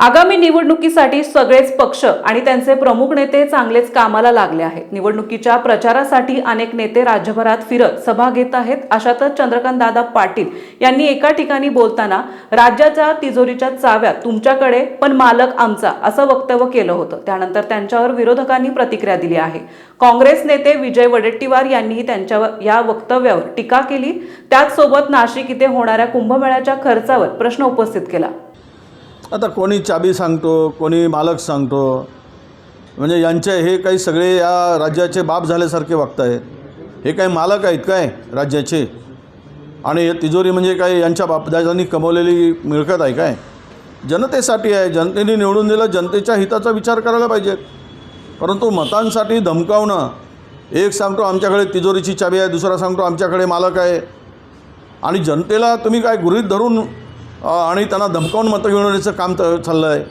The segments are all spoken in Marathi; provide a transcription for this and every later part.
आगामी निवडणुकीसाठी सगळेच पक्ष आणि त्यांचे प्रमुख नेते चांगलेच कामाला लागले आहेत. निवडणुकीच्या प्रचारासाठी अनेक नेते राज्यभरात फिरत सभा घेत आहेत. अशातच चंद्रकांतदादा पाटील यांनी एका ठिकाणी बोलताना राज्याच्या तिजोरीच्या चाव्या तुमच्याकडे पण मालक आमचा असं वक्तव्य केलं होतं. त्यानंतर त्यांच्यावर विरोधकांनी प्रतिक्रिया दिली आहे. काँग्रेस नेते विजय वडेट्टीवार यांनीही त्यांच्यावर या वक्तव्यावर टीका केली. त्याचसोबत नाशिक इथे होणाऱ्या कुंभमेळ्याच्या खर्चावर प्रश्न उपस्थित केला. आता कोणी चाबी सांगतो कोणी मालक सांगतो. म्हणजे यांचे हे काही सगळे या राज्याचे बाप झाल्यासारखे वागत आहेत हे काही मालक आहेत काय राज्याचे? आणि तिजोरी म्हणजे काय यांच्या बापदादांनी कमवलेली मिळकत आहे काय? जनतेसाठी आहे. जनतेने निवडून दिलं जनतेच्या हिताचा विचार करायला पाहिजे. परंतु मतांसाठी धमकावणं. एक सांगतो आमच्याकडे तिजोरीची चाबी आहे दुसरा सांगतो आमच्याकडे मालक आहे. आणि जनतेला तुम्ही काय गृहीत धरून आणि त्यांना धमकावून मतं घेऊन काम तर चाललं आहे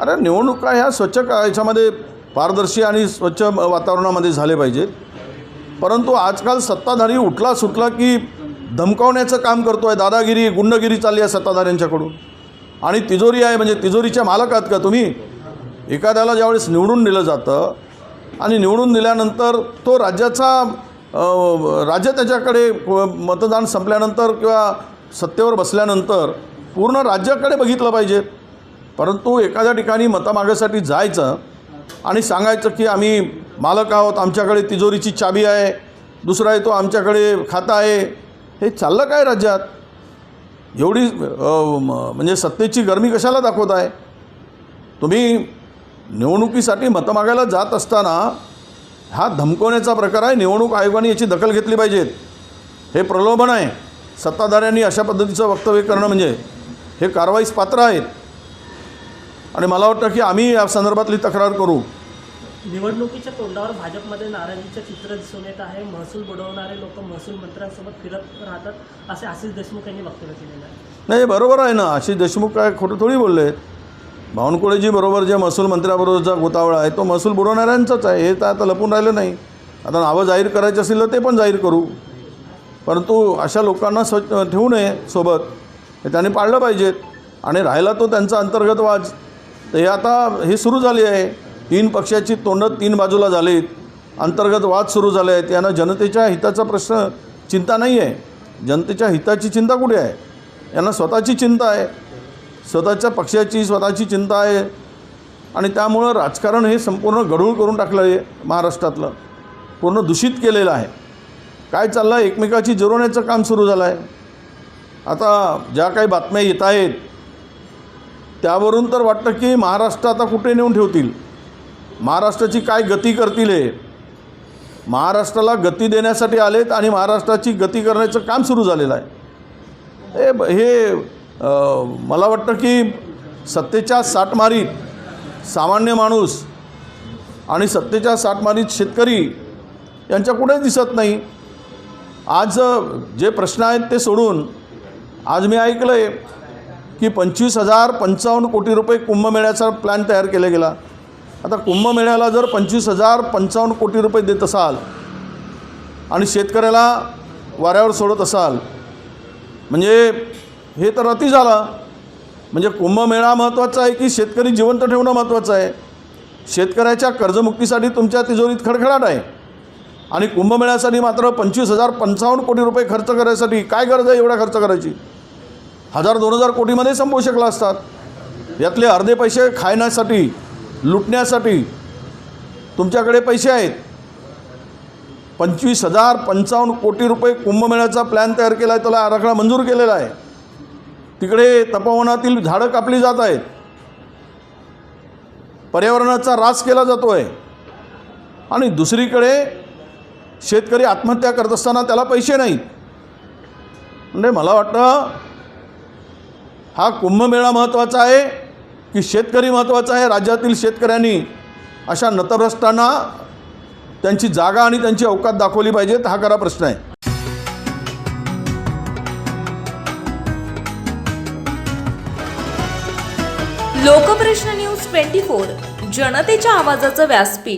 अरे निवडणुका ह्या स्वच्छ का याच्यामध्ये पारदर्शी आणि स्वच्छ वातावरणामध्ये झाले पाहिजेत परंतु आजकाल सत्ताधारी उठला सुटला की धमकावण्याचं काम करतो आहे दादागिरी गुंडगिरी चालली आहे सत्ताधाऱ्यांच्याकडून. आणि तिजोरी आहे म्हणजे तिजोरीच्या मालक आहात का तुम्ही? एखाद्याला ज्यावेळेस निवडून दिलं जातं आणि निवडून दिल्यानंतर तो राज्याचा राज्य त्याच्याकडे मतदान संपल्यानंतर किंवा सत्तेवर बसल्यानंतर पूर्ण राज्याकडे बघितलं पाहिजे. परंतु एखाद्या ठिकाणी मतमागासाठी जायचं आणि सांगायचं की आम्ही मालक आहोत आमच्याकडे तिजोरीची चाबी आहे दुसरा आहे तो आमच्याकडे खाता आहे. हे चाललं काय राज्यात? एवढी म्हणजे सत्तेची गरमी कशाला दाखवत आहे? तुम्ही निवडणुकीसाठी मतं मागायला जात असताना हा धमकवण्याचा प्रकार आहे. निवडणूक आयोगाने याची दखल घेतली पाहिजेत. हे प्रलोभन आहे. सत्ताधाऱ्यांनी अशा पद्धतीचं वक्तव्य करणं म्हणजे हे कारवाईस पात्र आहेत. आणि मला वाटतं की आम्ही या संदर्भातली तक्रार करू. निवडणुकीच्या तोंडावर भाजपमध्ये नाराजीचं चित्र दिसून येत आहे. महसूल बुडवणारे लोक महसूल मंत्र्यांसोबत फिरत राहतात असे आशिष देशमुख यांनी वक्तव्य केलेलं आहे. नाही बरोबर आहे ना. आशिष देशमुख काय खोटं थोडी बोलले. आहेत बावनकुळेजी बरोबर जे महसूल मंत्र्याबरोबरचा गोतावळा आहे तो महसूल बुडवणाऱ्यांचाच आहे. हे तर आता लपून राहिलं नाही. आता नावं जाहीर करायची असेल तर ते पण जाहीर करू. परंतु अशा लोकांना स्वच्छ ठेवू नये सोबत हे त्याने पाळलं पाहिजेत आणि राहिला तो त्यांचा अंतर्गत वाद. तर हे आता हे सुरू झाली आहे. तीन पक्षाची तोंडं तीन बाजूला झालीत. अंतर्गत वाद सुरू झाले आहेत. यांना जनतेच्या हिताचा प्रश्न चिंता नाही आहे. जनतेच्या हिताची चिंता कुठे आहे? यांना स्वतःची चिंता आहे. स्वतःच्या पक्षाची स्वतःची चिंता आहे. आणि त्यामुळं राजकारण हे संपूर्ण गढूळ करून टाकलं आहे महाराष्ट्रातलं. पूर्ण दूषित केलेलं आहे. काय चाललं आहे एकमेकाची जिरवण्याचं काम सुरू झालं आहे आता ज्या काही बातम्या येत आहेत त्यावरून तर वाटतं की महाराष्ट्र आता कुठे नेऊन ठेवतील? महाराष्ट्राची काय गती करतील हे? महाराष्ट्राला गती देण्यासाठी आलेत आणि महाराष्ट्राची गती करण्याचं काम सुरू झालेलं आहे. हे हे मला वाटतं की सत्तेच्या साठमारीत सामान्य माणूस आणि सत्तेच्या साठमारीत शेतकरी यांच्या कुठे दिसत नाही. आज जे प्रश्न आहेत ते सोडून आज मी ऐकलं आहे की पंचवीस हजार पंचावन्न कोटी रुपये कुंभमेळ्याचा प्लॅन तयार केला गेला. आता कुंभमेळ्याला जर पंचवीस हजार पंचावन्न कोटी रुपये देत असाल आणि शेतकऱ्याला वाऱ्यावर सोडत असाल म्हणजे हे तर अति झालं. म्हणजे कुंभमेळा महत्त्वाचा आहे की शेतकरी जिवंत ठेवणं महत्त्वाचं आहे? शेतकऱ्याच्या कर्जमुक्तीसाठी तुमच्या तिजोरीत खडखडाट आहे. आणि कुंभमेळ्यासाठी मात्र पंचवीस हजार पंचावन्न कोटी रुपये खर्च करायसाठी काय गरज आहे एवढा खर्च करायची? हजार दोन हजार कोटीमध्ये संपवू शकला असतात यातले अर्धे पैसे खाण्यासाठी लुटण्यासाठी तुमच्याकडे पैसे आहेत. पंचवीस हजार पंचावन्न कोटी रुपये कुंभमेळ्याचा प्लॅन तयार केला आहे त्याला आराखडा मंजूर केलेला आहे. तिकडे तपोवनातील झाडं कापली जात आहेत. पर्यावरणाचा ऱ्हास केला जातो आहे आणि दुसरीकडे शेतकरी आत्महत्या करत असताना त्याला पैसे नाहीत. म्हणजे मला वाटतं हा कुंभमेळा महत्त्वाचा आहे की शेतकरी महत्त्वाचा आहे. राज्यातील शेतकऱ्यांनी अशा नतभ्रष्टांना त्यांची जागा आणि त्यांची अवकात दाखवली पाहिजेत हा खरा प्रश्न आहे. लोकप्रश्न न्यूज ट्वेंटी फोर जनतेच्या आवाजाचं व्यासपीठ.